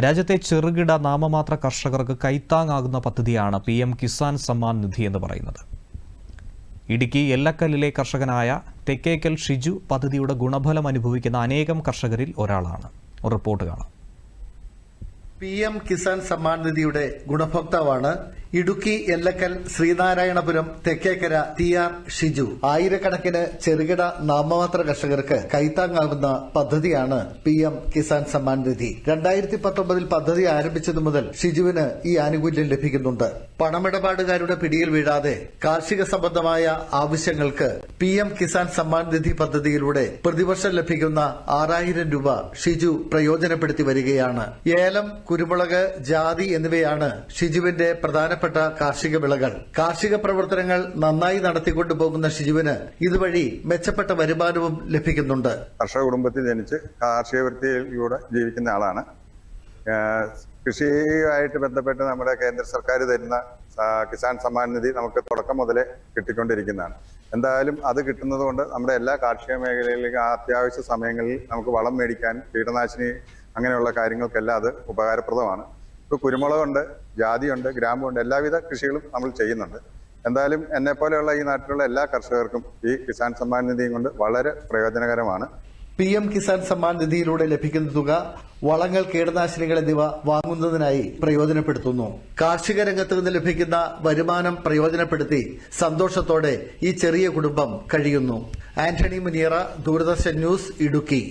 രാജ്യത്തെ ചെറുകിട നാമമാത്ര കർഷകർക്ക് കൈത്താങ്ങാകുന്ന പദ്ധതിയാണ് പി എം കിസാൻ സമ്മാൻ നിധി എന്ന് പറയുന്നത്. ഇടുക്കി എല്ലക്കല്ലിലെ കർഷകനായ തെക്കേക്കൽ ഷിജു പദ്ധതിയുടെ ഗുണഫലം അനുഭവിക്കുന്ന അനേകം കർഷകരിൽ ഒരാളാണ്. ഒരു റിപ്പോർട്ട് കാണാം. പി എം കിസാൻ സമ്മാൻ നിധിയുടെ ഗുണഭോക്താവാണ് ഇടുക്കി എല്ലക്കൽ ശ്രീനാരായണപുരം തെക്കേക്കര ടി ആർ ഷിജു. ആയിരക്കണക്കിന് ചെറുകിട നാമമാത്ര കർഷകർക്ക് കൈത്താങ്ങാകുന്ന പദ്ധതിയാണ് പി എം കിസാൻ സമ്മാൻ നിധി. രണ്ടായിരത്തി പത്തൊമ്പതിൽ പദ്ധതി ആരംഭിച്ചതു മുതൽ ഷിജുവിന് ഈ ആനുകൂല്യം ലഭിക്കുന്നുണ്ട്. പണമിടപാടുകാരുടെ പിടിയിൽ വീഴാതെ കാർഷിക സംബന്ധമായ ആവശ്യങ്ങൾക്ക് പി എം കിസാൻ സമ്മാൻ നിധി പദ്ധതിയിലൂടെ പ്രതിവർഷം ലഭിക്കുന്ന ആറായിരം രൂപ ഷിജു പ്രയോജനപ്പെടുത്തി വരികയാണ്. ഏലം കുരുമുളക് ജാതി എന്നിവയാണ് ഷിജുവിന്റെ പ്രധാനപ്പെട്ട കാർഷിക വിളകൾ കാർഷിക പ്രവർത്തനങ്ങൾ നന്നായി നടത്തിക്കൊണ്ടു പോകുന്ന ഷിജുവിന് ഇതുവഴി മെച്ചപ്പെട്ട വരുമാനവും ലഭിക്കുന്നുണ്ട്. കർഷക കുടുംബത്തിൽ ജനിച്ച് കാർഷിക വൃത്തിയിലൂടെ ജീവിക്കുന്ന ആളാണ്. കൃഷിയുമായിട്ട് ബന്ധപ്പെട്ട് നമ്മുടെ കേന്ദ്ര സർക്കാർ തരുന്ന കിസാൻ സമ്മാൻ നിധി നമുക്ക് തുടക്കം മുതലേ കിട്ടിക്കൊണ്ടിരിക്കുന്നതാണ്. എന്തായാലും അത് കിട്ടുന്നത് കൊണ്ട് നമ്മുടെ എല്ലാ കാർഷിക മേഖലയിലേക്ക് അത്യാവശ്യ സമയങ്ങളിൽ നമുക്ക് വളം മേടിക്കാൻ കീടനാശിനി അങ്ങനെയുള്ള കാര്യങ്ങൾക്കെല്ലാം അത് ഉപകാരപ്രദമാണ്. ഇപ്പോൾ കുരുമുളകുണ്ട് ജാതിയുണ്ട് ഗ്രാമ്പുണ്ട് എല്ലാവിധ കൃഷികളും നമ്മൾ ചെയ്യുന്നുണ്ട്. എന്തായാലും എന്നെ പോലെയുള്ള ഈ നാട്ടിലുള്ള എല്ലാ കർഷകർക്കും ഈ കിസാൻ സമ്മാൻ നിധിയും കൊണ്ട് വളരെ പ്രയോജനകരമാണ്. പി എം കിസാൻ സമ്മാൻ നിധിയിലൂടെ ലഭിക്കുന്ന തുക വളങ്ങൾ കീടനാശിനികൾ എന്നിവ വാങ്ങുന്നതിനായി പ്രയോജനപ്പെടുത്തുന്നു. കാർഷിക രംഗത്ത് നിന്ന് ലഭിക്കുന്ന വരുമാനം പ്രയോജനപ്പെടുത്തി സന്തോഷത്തോടെ ഈ ചെറിയ കുടുംബം കഴിയുന്നു. ആന്റണി മുനിയറ ദൂരദർശൻ ന്യൂസ് ഇടുക്കി.